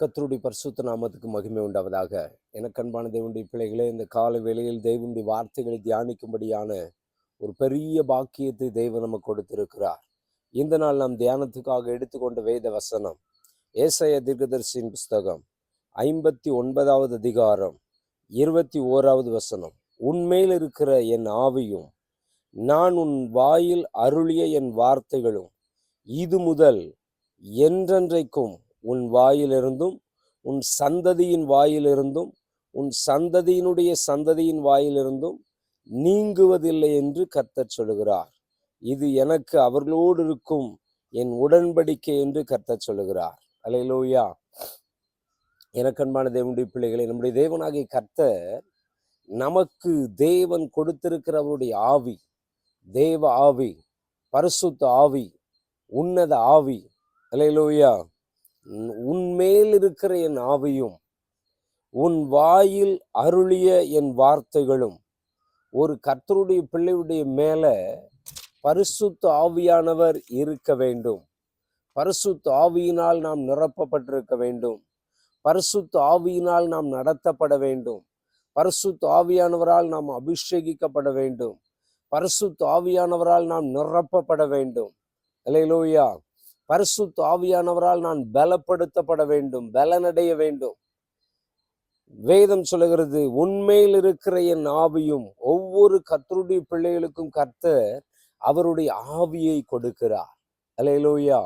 கத்தருடைய பரிசுத்த நாமத்துக்கு மகிமை உண்டாவதாக. எனக்கு அன்பான தேவனுடைய பிள்ளைகளே இந்த கால வேளையில் தேவனுடைய வார்த்தைகளை தியானிக்கும்படியான ஒரு பெரிய பாக்கியத்தை தெய்வம் நமக்கு கொடுத்திருக்கிறார். இந்த நாள் நாம் தியானத்துக்காக எடுத்துக்கொண்ட வேத வசனம் ஏசைய தீர்க்கதரிசியின் புஸ்தகம் ஐம்பத்தி ஒன்பதாவது அதிகாரம் இருபத்தி ஓராவது வசனம். உண்மையில் இருக்கிற என் ஆவியும் நான் உன் வாயில் அருளிய என் வார்த்தைகளும் இது முதல் என்றென்றைக்கும் உன் வாயிலிருந்தும் உன் சந்ததியின் வாயிலிருந்தும் உன் சந்ததியினுடைய சந்ததியின் வாயிலிருந்தும் நீங்குவதில்லை என்று கர்த்தர் சொல்லுகிறார். இது எனக்கு அவர்களோடு இருக்கும் என் உடன்படிக்கை என்று கர்த்தர் சொல்லுகிறார். அலையிலோயா எனக்கன்பான தேவனுடைய பிள்ளைகளை நம்முடைய தேவனாகிய கர்த்தர் நமக்கு தேவன் கொடுத்திருக்கிறவருடைய ஆவி தேவ ஆவி பரிசுத்த ஆவி உன்னத ஆவி. அலையிலோயா உன்மேல் இருக்கிற என் ஆவியும் உன் வாயில் அருளிய என் வார்த்தைகளும் ஒரு கர்த்தருடைய பிள்ளையுடைய மேல பரிசுத்த ஆவியானவர் இருக்க வேண்டும். பரிசுத்த ஆவியினால் நாம் நிரப்பப்பட்டிருக்க வேண்டும். பரிசுத்த ஆவியினால் நாம் நடத்தப்பட வேண்டும். பரிசுத்த ஆவியானவரால் நாம் அபிஷேகிக்கப்பட வேண்டும். பரிசுத்த ஆவியானவரால் நாம் நிரப்பப்பட வேண்டும். இல்லையிலோயா பரிசு ஆவியானவரால் நான் பலப்படுத்தப்பட வேண்டும் பலனடைய வேண்டும். வேதம் சொல்லுகிறது உண்மையில் இருக்கிற என் ஆவியும் ஒவ்வொரு கத்தருடைய பிள்ளைகளுக்கும் கர்த்தர் அவருடைய ஆவியை கொடுக்கிறார். அலையலோயா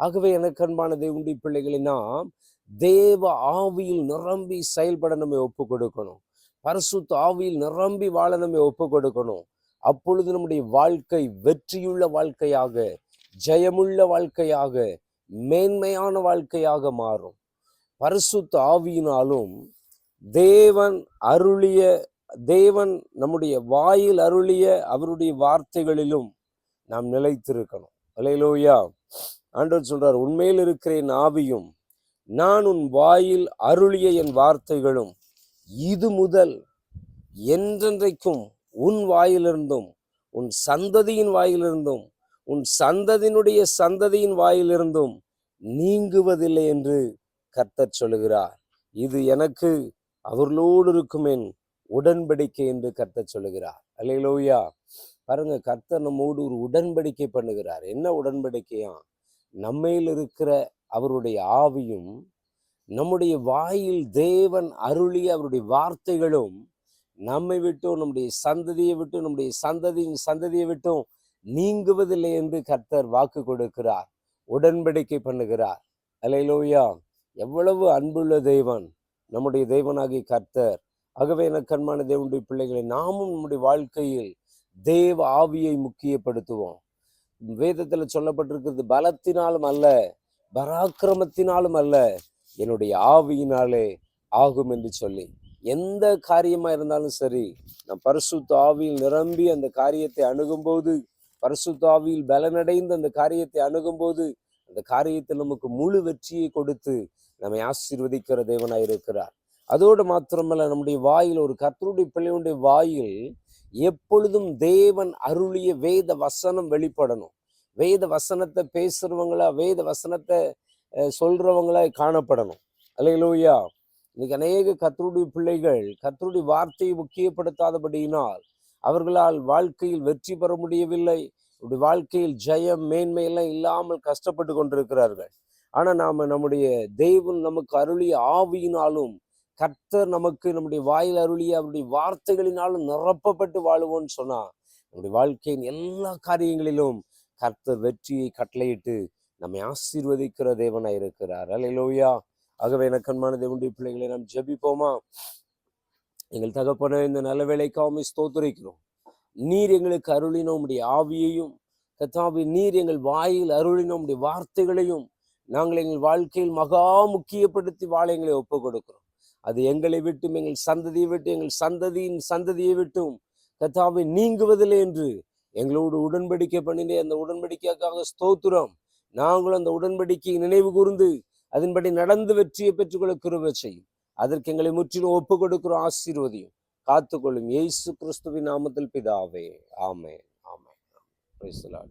ஆகவே எனக்கு அன்பான தேவனுடைய பிள்ளைகளை நாம் தேவ ஆவியில் நிரம்பி செயல்பட நம்ம ஒப்பு கொடுக்கணும். பரிசுத்த ஆவியில் நிரம்பி வாழ நம்ம ஒப்பு கொடுக்கணும். அப்பொழுது நம்முடைய வாழ்க்கை வெற்றியுள்ள வாழ்க்கையாக ஜெயமுள்ள வாழ்க்கையாக மேன்மையான வாழ்க்கையாக மாறும். பரிசுத்த ஆவியினாலும் தேவன் அருளிய தேவன் நம்முடைய வாயில் அருளிய அவருடைய வார்த்தைகளிலும் நாம் நிலைத்திருக்கணும். அலையிலோயா ஆண்டவர் சொல்றார் உண்மையில் இருக்கிற என் ஆவியும் நான் உன் வாயில் அருளிய என் வார்த்தைகளும் இது முதல் என்றென்றைக்கும் உன் வாயிலிருந்தும் உன் சந்ததியின் வாயிலிருந்தும் உன் சந்ததியினுடைய சந்ததியின் வாயிலிருந்தும் நீங்குவதில்லை என்று கர்த்தர் சொல்லுகிறார். இது எனக்கு அவர்களோடு இருக்கும் என் உடன்படிக்கை என்று கர்த்தர் சொல்லுகிறார். அல்லையிலோயா பாருங்க கர்த்தர் நம்மோடு ஒரு உடன்படிக்கை பண்ணுகிறார். என்ன உடன்படிக்கையா? நம்மையில் இருக்கிற அவருடைய ஆவியும் நம்முடைய வாயில் தேவன் அருளிய அவருடைய வார்த்தைகளும் நம்மை விட்டும் நம்முடைய சந்ததியை விட்டும் நம்முடைய சந்ததியின் சந்ததியை விட்டும் நீங்குவதில்லை என்று கர்த்தர் வாக்கு கொடுக்கிறார். உடன்படிக்கை பண்ணுகிறார். அலையிலோயா எவ்வளவு அன்புள்ள தெய்வன் நம்முடைய தெய்வனாகிய கர்த்தர். ஆகவே எனக்கு கண்மான தேவனுடைய பிள்ளைகளை நாமும் நம்முடைய வாழ்க்கையில் தேவ ஆவியை முக்கியப்படுத்துவோம். வேதத்தில் சொல்லப்பட்டிருக்கிறது பலத்தினாலும் அல்ல பராக்கிரமத்தினாலும் அல்ல என்னுடைய ஆவியினாலே ஆகும் என்று சொல்லி. எந்த காரியமாக இருந்தாலும் சரி நான் பரிசுத்த ஆவியில் நிரம்பி அந்த காரியத்தை அணுகும்போது பரிசுத்தாவியில் பலனடைந்து அந்த காரியத்தை அணுகும்போது அந்த காரியத்தில் நமக்கு முழு வெற்றியை கொடுத்து நம்மை ஆசீர்வதிக்கிற தேவனாய் இருக்கிறார். அதோடு மாத்திரமல்ல நம்முடைய வாயில் ஒரு கத்தருடைய பிள்ளையுடைய வாயில் எப்பொழுதும் தேவன் அருளிய வேத வசனம் வெளிப்படணும். வேத வசனத்தை பேசுறவங்களா வேத வசனத்தை சொல்றவங்களா காணப்படணும். அல்லையிலோயா இன்னைக்கு அநேக கத்தருடைய பிள்ளைகள் கத்தருடைய வார்த்தையை முக்கியப்படுத்தாதபடியினால் அவர்களால் வாழ்க்கையில் வெற்றி பெற முடியவில்லை. இப்படி வாழ்க்கையில் ஜெயம் மேன்மை எல்லாம் இல்லாமல் கஷ்டப்பட்டு கொண்டிருக்கிறார்கள். ஆனா நாம நம்முடைய தெய்வம் நமக்கு அருளிய ஆவியினாலும் கர்த்தர் நமக்கு நம்முடைய வாயில் அருளிய அவருடைய வார்த்தைகளினாலும் நிரப்பப்பட்டு வாழுவோம்னு சொன்னா நம்முடைய வாழ்க்கையின் எல்லா காரியங்களிலும் கர்த்தர் வெற்றியை கட்டளையிட்டு நம்மை ஆசீர்வதிக்கிற தேவனா இருக்கிறார். அலையிலோயா ஆகவே எனக்கண்மான தேவனுடைய பிள்ளைகளை நாம் ஜபிப்போமா? எங்கள் தகப்பன இந்த நல்ல வேலைக்காக ஸ்தோத்துரைக்கிறோம். நீர் எங்களுக்கு அருளினோம் உடைய ஆவியையும் கத்தாவி நீர் எங்கள் வாயில் அருளினோம் உடைய வார்த்தைகளையும் நாங்கள் எங்கள் வாழ்க்கையில் மகா முக்கியப்படுத்தி வாழ எங்களை ஒப்பு கொடுக்கிறோம் அது எங்களை விட்டும் எங்கள் சந்ததியை விட்டு எங்கள் சந்ததியின் சந்ததியை விட்டும் கத்தாவை நீங்குவதில்லை என்று எங்களோடு உடன்படிக்கை பண்ணினே அந்த உடன்படிக்கைக்காக ஸ்தோத்திரம். நாங்களும் அந்த உடன்படிக்கையை நினைவு கூர்ந்து அதன்படி நடந்து வெற்றியை பெற்றுக்கொள்ள கிருப செய்யும். அதற்கு எங்களை முற்றிலும் ஒப்பு கொடுக்கிறோம் ஆசீர்வதியும். காத்துக்கொள்ளும் ஏசு கிறிஸ்துவின் நாமத்தில் பிதாவே. ஆமே ஆமே Praise the Lord.